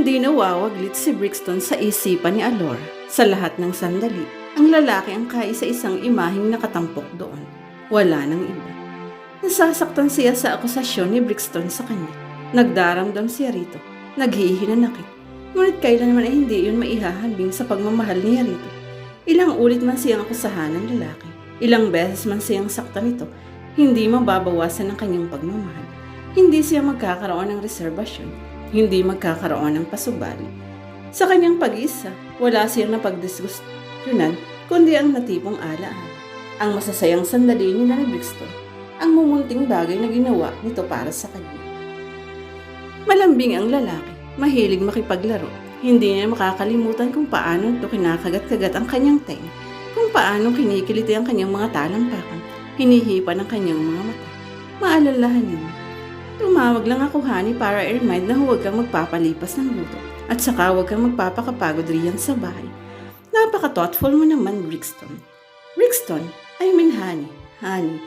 Hindi nawawaglit si Brixton sa isipan ni Alora. Sa lahat ng sandali, ang lalaki ang kaisa-isang imaheng nakatampok doon. Wala nang iba. Nasasaktan siya sa akusasyon ni Brixton sa kanya. Nagdaramdam siya rito. Naghihinanakit. Ngunit kailanman ay hindi yun maihahambing sa pagmamahal niya rito. Ilang ulit man siyang akusahan ng lalaki. Ilang beses man siyang saktan nito, hindi mababawasan ang kanyang pagmamahal. Hindi siya magkakaroon ng reserbasyon, hindi magkakaroon ng pasubali. Sa kanyang pag-isa, wala siyang napagdisgustyunan kundi ang natipong alaan. Ang masasayang sandali ni Brixton, ang mumunting bagay na ginawa nito para sa kanya. Malambing ang lalaki, mahilig makipaglaro. Hindi niya makakalimutan kung paano ito kinakagat-kagat ang kanyang tenga, kung paano kinikiliti ang kanyang mga talampakan, hinihipan ang kanyang mga mata. Maalalahan niya. Tumawag lang ako, honey, para i-remind na huwag kang magpapalipas ng luto at saka huwag kang magpapakapagod riyan sa bahay. Napaka-thoughtful mo naman, Brixton. Brixton, I mean honey, honey.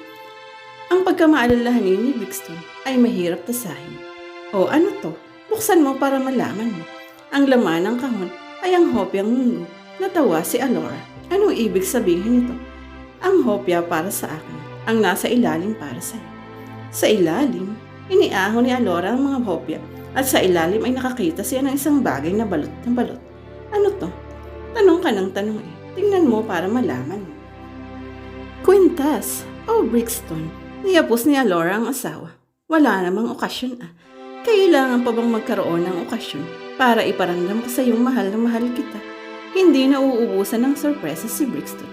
Ang pagkamaalalahanin ni Brixton ay mahirap tasahin. O ano to? Buksan mo para malaman mo. Ang laman ng kahon ay ang hopyang mundo. Natawa si Alora. Anong ibig sabihin nito? Ang hopya para sa akin. Ang nasa ilalim para sa Sa ilalim, iniahon ni Alora ang mga hopya at sa ilalim ay nakakita siya ng isang bagay na balot na balot. Ano to? Tanong ka ng tanong eh. Tingnan mo para malaman. Quintas, o Brixton, niyapos ni Alora ang asawa. Wala namang okasyon ah. Kailangan pa bang magkaroon ng okasyon para iparamdam ko sa iyong mahal na mahal kita? Hindi na uubusan ng sorpresa si Brixton.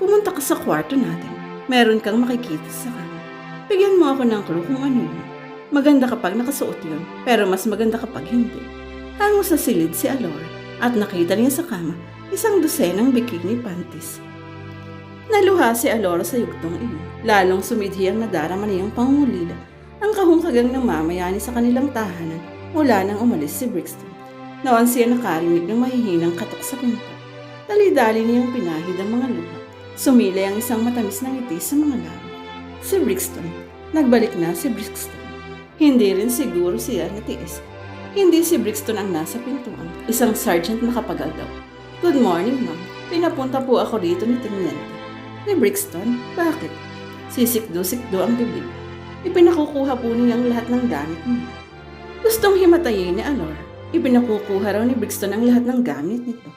Pumunta ka sa kwarto natin. Meron kang makikita sa kanya. Bigyan mo ako ng clue kung ano yun. Maganda kapag nakasuot yun, pero mas maganda kapag hindi. Hango sa silid si Alora at nakita niya sa kama isang dosenang bikini panties. Naluha si Alora sa yugtong iyon. Lalong sumidhi ang nadarama niyang pangungulila. Ang kahungkagang ng mamayani sa kanilang tahanan mula nang umalis si Brixton. Noon siya nakarinig ng mahihinang katok sa pinto. Dali-dali niyang pinahid ang mga luha. Sumilay ang isang matamis na ngiti sa mga labi. Si Brixton. Nagbalik na si Brixton. Hindi rin siguro siya natiis. Hindi si Brixton ang nasa pintuan. Isang sergeant makapagagaw. Good morning, ma'am. Pinapunta po ako rito ni Teniente. Ni Brixton? Bakit? Sisikdo-sikdo ang bibig. Ipinakukuha po niya ang lahat ng gamit niya. Gustong himatayin ni Alora. Ipinakukuha raw ni Brixton ang lahat ng gamit nito.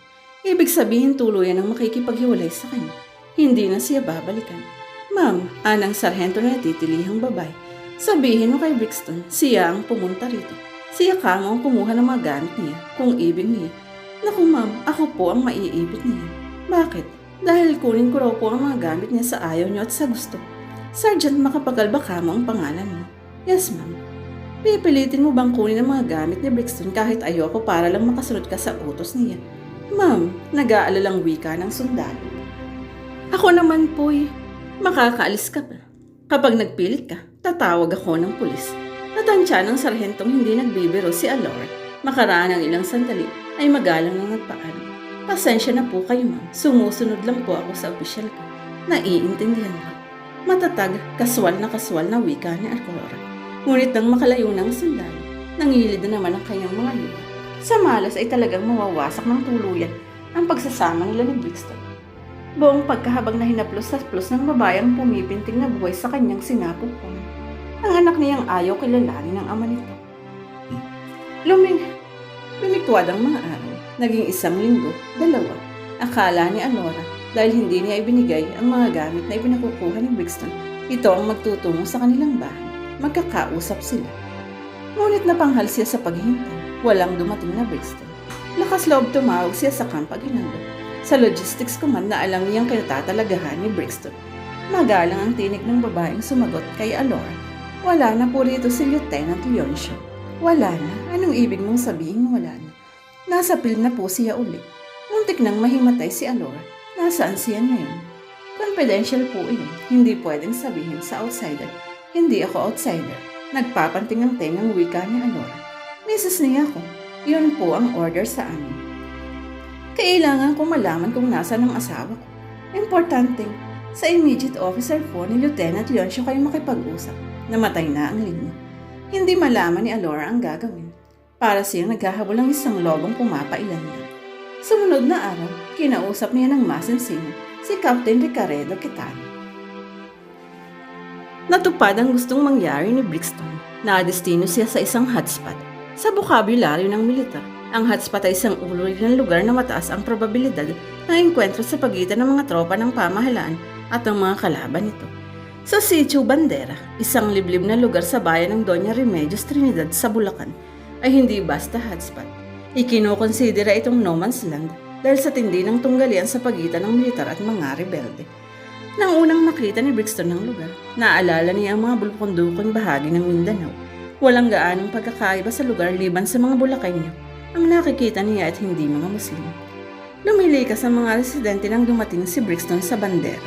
Ibig sabihin tuluyan ang makikipaghiwalay sa kanya. Hindi na siya babalikan. Ma'am, anang sarhento na titilihang babae. Sabihin mo kay Brixton, siya ang pumunta rito. Siya kamo ang kumuha ng mga gamit niya, kung ibig niya. Naku ma'am, ako po ang maiibig niya. Bakit? Dahil kunin ko raw po ang mga gamit niya sa ayaw niyo at sa gusto. Sergeant Makapagalba kamo ang pangalan mo. Yes ma'am. Pipilitin mo bang kunin ang mga gamit ni Brixton kahit ayoko para lang makasunod ka sa utos niya? Ma'am, nag-aalalang wika ng sundalo. Ako naman po'y makakaalis ka pa. Kapag nagpilit ka, tatawag ako ng pulis. Natansya ng sarhentong hindi nagbibiro si Alora. Makaraan ng ilang sandali ay magalang nang nagpaalam. Pasensya na po kayo ma'am. Sumusunod lang po ako sa opisyal ko. Naiintindihan ko. Matatag, kaswal na kaswal na wika ni Alora. Ngunit nang makalayo ng sundalo, nangilid na naman ang kanyang mga luha. Sa malas ay talagang mawawasak ng tuluyan ang pagsasama nila ni Brixton. Buong pagkahabang na hinaplos sa plus ng babayang pumipinting na buhay sa kanyang sinapupon. Ang anak niyang ayaw kilalanin ng ama nito. Luming, lumiktuad ang mga araw. Naging isang linggo, dalawa. Akala ni Alora dahil hindi niya ibinigay ang mga gamit na ipinakukuha ni Brixton. Ito ang magtutungo sa kanilang bahay. Magkakausap sila. Ngunit napanghal siya sa paghihintay. Walang dumating na Brixton. Lakas loob tumawag siya sa Camp Aguinaldo. Sa logistics command na alam niyang kinatatalagahan ni Brixton. Magalang ang tinig ng babaeng sumagot kay Alora. Wala na po rito si Lieutenant Leoncio. Wala na? Anong ibig mong sabihin wala na? Nasa pil na po siya uli. Muntik nang mahimatay si Alora. Nasaan siya ngayon? Confidential po iyon. Hindi pwedeng sabihin sa outsider. Hindi ako outsider. Nagpapanting ang tengang wika ni Alora. Mrs. niya ako. Yun po ang order sa amin. Kailangan kong malaman kung nasa ng asawa ko. Importante, sa immediate officer po ni Lieutenant Leoncio kayo makipag-usap. Namatay na ang linya. Hindi malaman ni Alora ang gagawin. Para siya naghahabol ng isang lobong pumapailandan. Sumunod na araw, kinausap niya ng masinsino si Captain Ricaredo Quitano. Natupad ang gustong mangyari ni Brixton. Nadestino siya sa isang hotspot. Sa bokabularyo ng militar, ang hotspot ay isang uri ng lugar na mataas ang probabilidad ng engkwentro sa pagitan ng mga tropa ng pamahalaan at ng mga kalaban nito. Sa Sitio Bandera, isang liblib na lugar sa bayan ng Doña Remedios Trinidad sa Bulacan, ay hindi basta hotspot. Ikinukonsidera itong no man's land dahil sa tindi ng tunggalian sa pagitan ng militar at mga rebelde. Nang unang makita ni Brixton ng lugar, naalala niya ang mga bulkondukong bahagi ng Mindanao. Walang gaanong pagkakaiba sa lugar liban sa mga bulakay niya. Ang nakikita niya at hindi mga Muslim. Lumilikas ang mga residente nang dumating si Brixton sa bandera.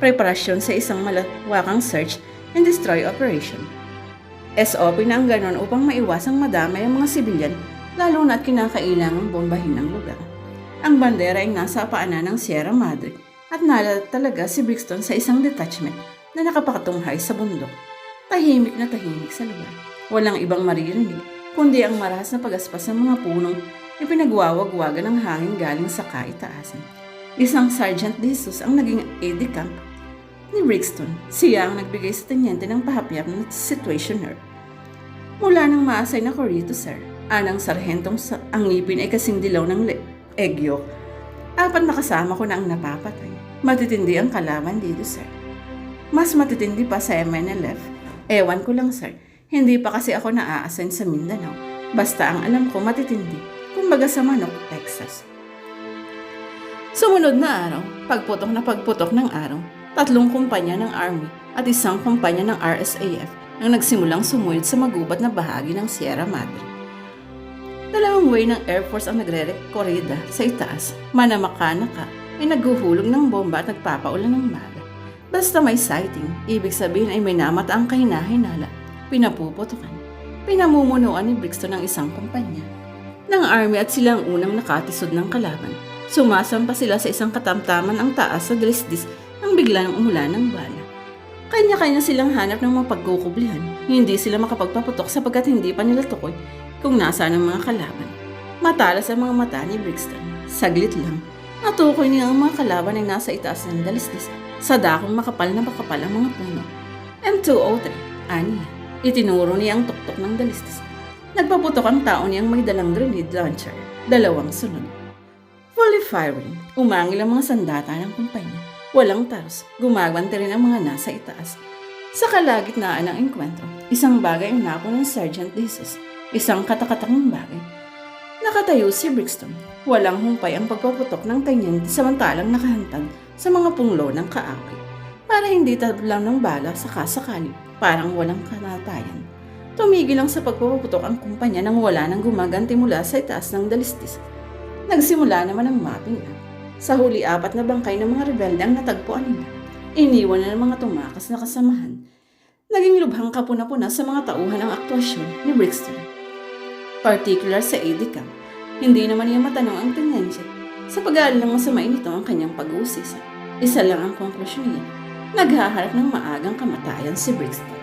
Preparasyon sa isang malawakang search and destroy operation. SOP na ang ganon upang maiwasang madamay ang mga sibilyan lalo na't kinakailangang bombahin ang lugar. Ang bandera ay nasa paanan ng Sierra Madre at nala talaga si Brixton sa isang detachment na nakapakatunghay sa bundok. Tahimik na tahimik sa lugar. Walang ibang maririnig, kundi ang marahas na pagaspas ng mga punong ipinagwawagwagan ng hangin galing sa kaitaasan. Isang Sergeant de Jesus ang naging aide camp ni Brixton. Siya ang nagbigay sa tenyente ng pahapyap ng situationer. Mula nang maasay na ko rito, sir. Anang sarhentong sa ang ngipin ay kasing dilaw ng le- egyo. Apat na kasama ko na ang napapatay. Matitindi ang kalaban dito, sir. Mas matitindi pa sa MNLF. Ewan ko lang, sir. Hindi pa kasi ako na-assign sa Mindanao. Basta ang alam ko matitindi. Kumbaga sa Manok, Texas. Sumunod na araw, pagputok na pagputok ng araw, tatlong kumpanya ng Army at isang kumpanya ng RSAF ang nagsimulang sumuyod sa magubat na bahagi ng Sierra Madre. Dalawang way ng Air Force ang nagre-korida sa itaas. Manamakanaka ay naghuhulog ng bomba at nagpapaulan ng bala. Basta may sighting, ibig sabihin ay may namataang kahinahinala, pinapuputukan. Pinamumunuan ni Brixton ng isang kumpanya. Ng army at silang unang nakatisod ng kalaban. Sumasampa sila sa isang katamtaman ang taas sa Dresdis nang bigla ng umulan ng bala. Kanya-kanya silang hanap ng mga pagkukublihan. Hindi sila makapagpaputok sapagkat hindi pa nila tukoy kung nasaan ang mga kalaban. Matalas ang mga mata ni Brixton. Saglit lang, natukoy niya ang mga kalaban ay nasa itaas ng dalisdis sa dakong makapal na makapal ang mga puno. M203, aniya. Itinuro niya ang tuktok ng dalisdis. Nagpaputok ang tao niyang may dalang grenade launcher. Dalawang sunod. Fully firing, umangil ang mga sandata ng kumpanya. Walang taros, gumagwante rin ang mga nasa itaas. Sa kalagitnaan ng engkwentro, isang bagay ang napo ng Sergeant Jesus. Isang katakatakang bagay. Nakatayo si Brixton. Walang humpay ang pagpaputok ng tanyente samantalang nakahantad sa mga punglo ng kaaway. Para hindi tablang ng bala sa kasakali, parang walang kanatayan. Tumigil lang sa pagpaputok ang kumpanya nang wala nang gumaganti mula sa itaas ng dalistis. Nagsimula naman ang mapping up. Sa huli apat na bangkay ng mga rebelde ang natagpuan nila. Iniwan na ng mga tumakas na kasamahan. Naging lubhang kapuna-puna sa mga tauhan ang aktwasyon ni Brixton. Particular sa AD hindi naman niya matanong ang tenensya. Sa pag-aaral ng masamain nito ang kanyang pag-uusisa. Isa lang ang konklusyon niya. Naghaharap ng maagang kamatayan si Brixton.